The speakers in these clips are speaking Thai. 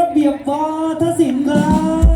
ระเบียบวาทศิลป์ครับ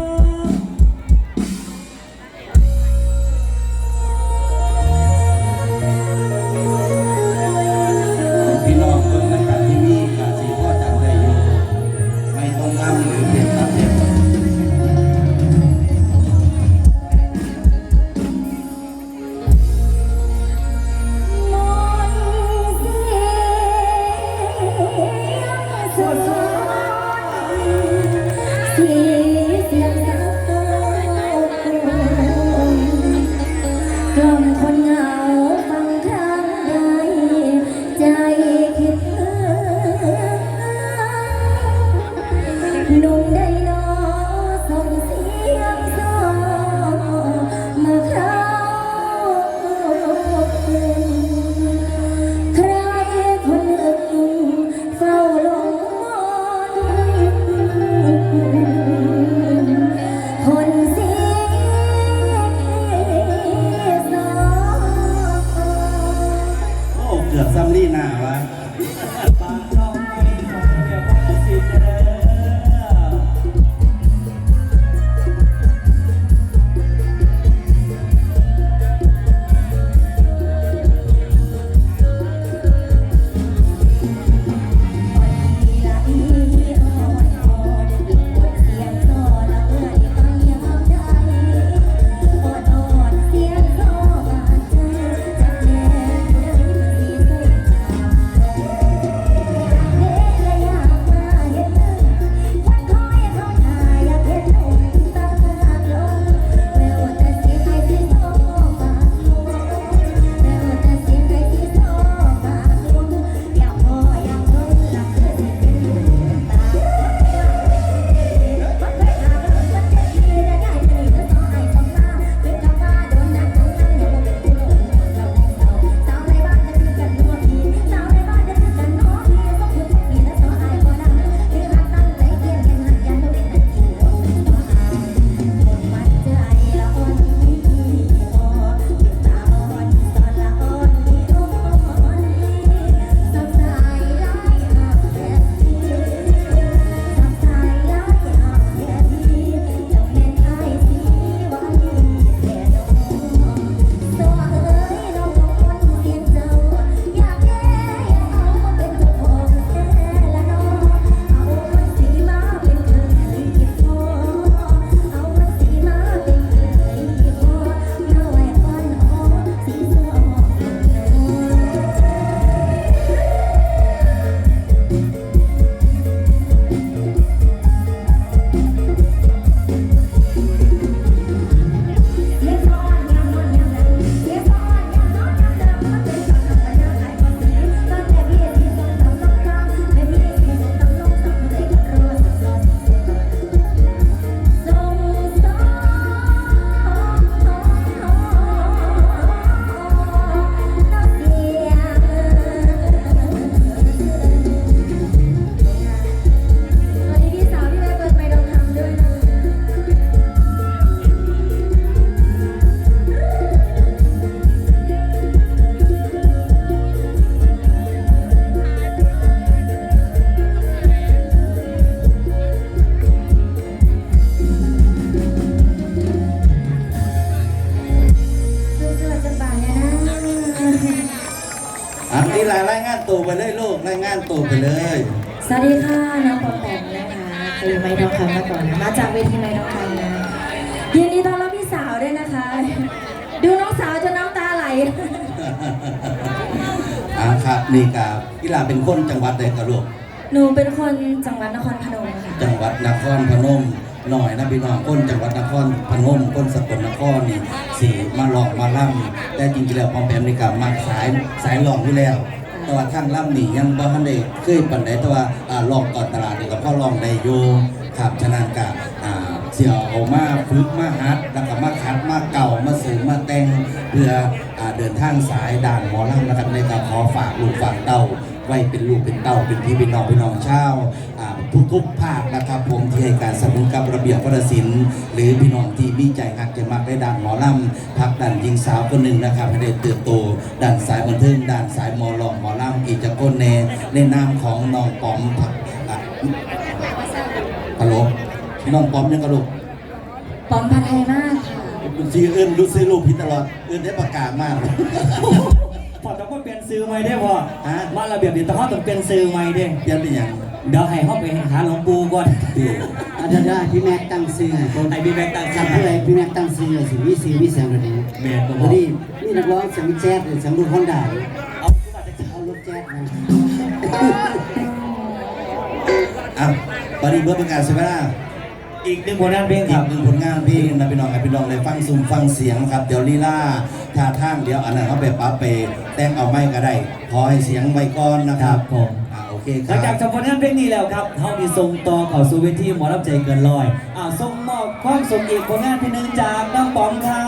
นี่รายรายงานตัวไปเลยลูกรายงานตัวไปเลยสวัสดีค่ะน้องปอมแปมนะคะเคยไม้ทองคำมาก่อนนะมาจากเวทีไม้ทองคำนะยินดีต้อนรับพี่สาวด้วยนะคะ ดูน้องสาวจนน้ำตาไหลอ่าครับนี่กับกีฬาเป็นคนจังหวัดใดกระลูกหนูเป็นคนจังหวัดนครพนมค่ะจังหวัดนครพนม หน่อยนะพี่น้องคนจังหวัดนครพนมคนสกลนครนี่สีมาหลอกมาล่ำแต่จริงๆแล้วปอมแปมนี่กับมาสายสายหลอกอยู่แล้ว แต่ว่าข้างล่ำนี่ยังบ่ทันได้เคยปันใดแต่ว่าอ่าลองก่อนตลาดนี่ก็พอลองได้อยู่ครับฉะนั้นก็อ่าเสี่ยวเอามาฝึกมาฮัดแล้วก็มาคัดมาเก่ามาสริมาแต่งเพื่ออเดินทางสายด่านหมอล่ำนะครับในการขอฝากลูกฝากเต้าไว้เป็นลูกเป็นเต้าเป็นพี่เป็นน้องเป็นน้องเช่าวอ่า ทุกทุกๆภาคนะครับผมที่ให้การสนับสนุนกับระเบียบวัฒนศิลป์หรือพี่น้องที่มีใจหักใจมักได้ด้านหมอลำพักด้านหญิงสาวคนหนึ่งนะครับให้ได้เติบโตด้านสายบันเทิงด้านสายหมอหลอกหมอลำกีจะก้นแนในนามของน้องปอมผักอะฮัลโหลพี่น้องปอมยังกระลูกปอมพันไทยมากค่ะซีเอื้นรู้ซื้อลูกพี่ตลอดเอื้นได้ประกาศมากพอต้องมาเปลี่ยนซื้อใหม่ได้พอฮะมาระเบียบเดี๋ยวต้องต้องเป็นซื้อใหม่เด้เปลี่ยนเป็นอย่าง เดี๋ยวให้เขาไปหาหลวงปู่ก่อนดีอาจารย์ได้พี่แม็กตั้งซื้อให้ผมไอ้พี่แบงค์ต่างจำชาผู้ใดติพี่แม็กตั้งซื้อให้สิวิซีวิแซงเลยนี่แม่นบ่พอดีนี่นักร้องสมิแจ๊ดหรือสังรูปฮอนด้าเอาขึ้นมาจะเอารถแจ๊ดนะอะตอนนี้เมื่อเป็นการเสียเวลาอีกหนึ่งผลงานเพลงคอีรักบ หนึ่งผลงานเพลงนะพี่น้องให้พี่น้องได้ฟังซุ่มฟังเสียงครับ เดี๋ยวลีลาท่าทางเดี๋ยวอันนั้นเขาไปปรับไปแต่งเอาไม่ก็ได้ ขอให้เสียงไว้ก่อนนะครับผมอ่าโอ เคคหลังจากรับจบผลงานเพลงนี้แล้วครับเขามีส่งต่อเข้าสู่เวทีหมอรับใจเกินลอยอ่าส่งมอบความสุขอีกผลงานเพลงหนึ่งจากน้องป๋อมครับ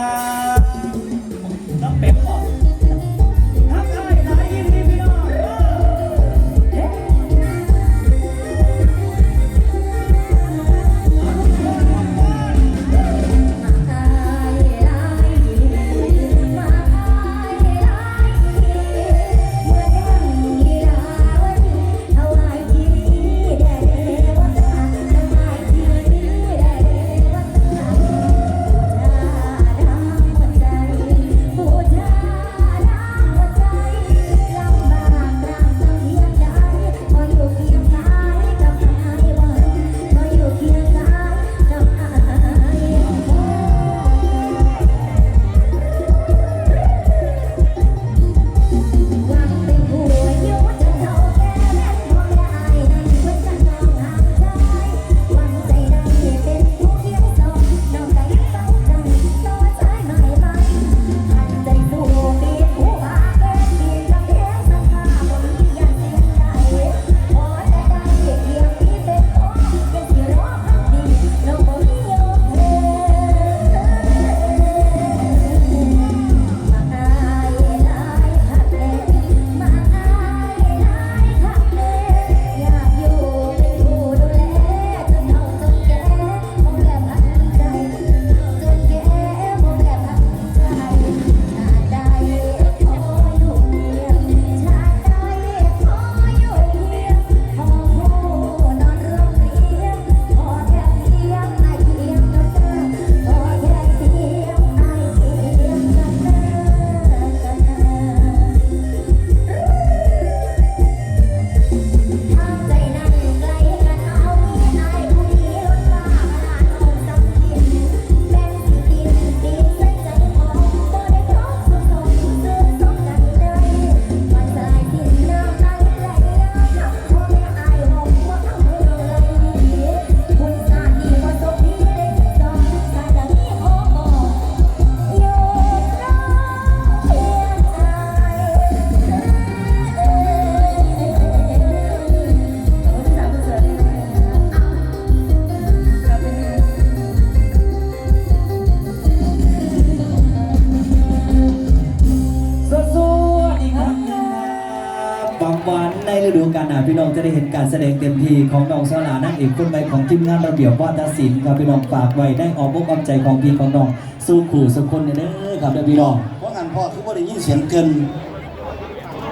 ในฤดูกาลหนาพี่น้องจะได้เห็นการแสดงเต็มที่ของน้องสลานั่งเอกคนใหม่ของทีมงานระเบียบวาทศิลป์ครับพี่น้องฝากไว้ได้ออกบกออมใจของพี่ของน้องสู้ขู่สักคนเด้อครับเด้อพี่น้องเพราะงานพ่อคือว่าได้ยินเสียงเกิน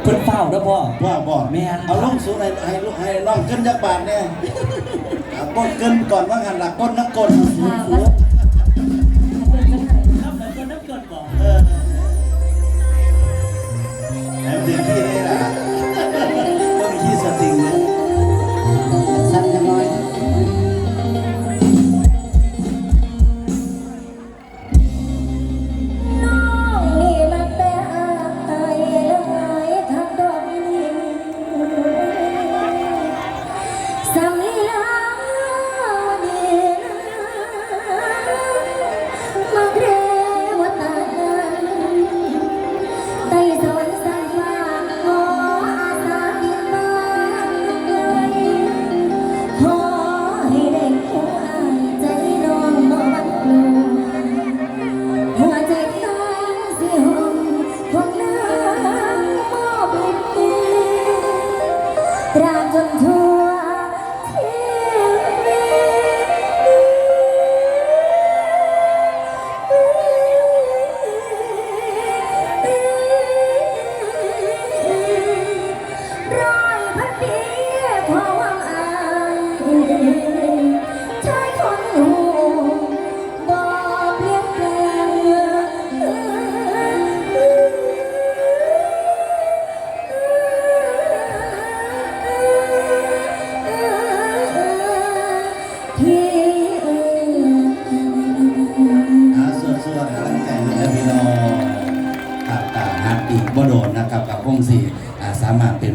เพิ่นเฝ้านะพ่อว่าบ่แม่นเอาลงสูงให้ให้ลูกให้น้องเกินยักบาทเนี่ยเอาก้นเกินก่อนว่างานหลักก้นนักก้นค่ะ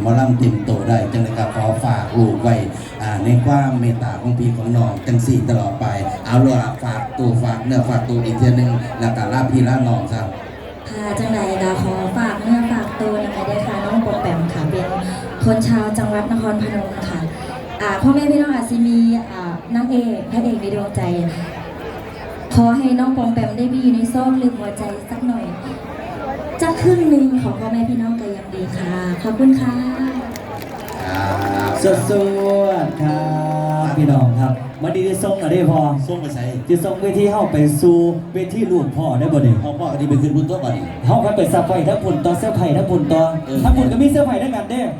มารถเป็นหมอลำเต็มโตได้จังเลยครับขอฝากลูกไว้ในความเมตตาของพี่ของน้องจังสี่ตลอดไป เอาล่ะฝากตัวฝากเนื้อฝากตัวอีกเทีหนึงแล้วก็ลาพี่ลาน้องครับค่ะจังใดก็ขอฝากเนื้อฝากตัวนะคะด้ค่ะน้องปอมแปมค่ะเป็นคนชาวจังหวัดนครพนมค่ะอ่าพ่อแม่พี่น้องอาจจะมีอ่านางเอกพระเอกในดวงใจ ขอให้น้องปอมแปมได้มีอยู่ในซอกลึกหัวใจสักหน่อย ครึ่งหนึ่งของพ่อแม่พี่น้องก็ยังดีค่ะ ขอบคุณค่ะสดสวดครับพี่น้องครับมาดีได้ส่งหน่อยได้พอส่งไปใส่จะส่งเวทีเฮาไปสู่เวทีลูกพ่อได้บ่เนี่ยพ่อพ่อก็ดีไปขึ้นบุญตัวก่อนเฮาก็ไปซับไฟทั้งปุ่นต่อเสื้อไผ่ทั้งปุ่นต่อเออทั้งปุ่นก็มีเสื้อไผ่ทั้งกันเด้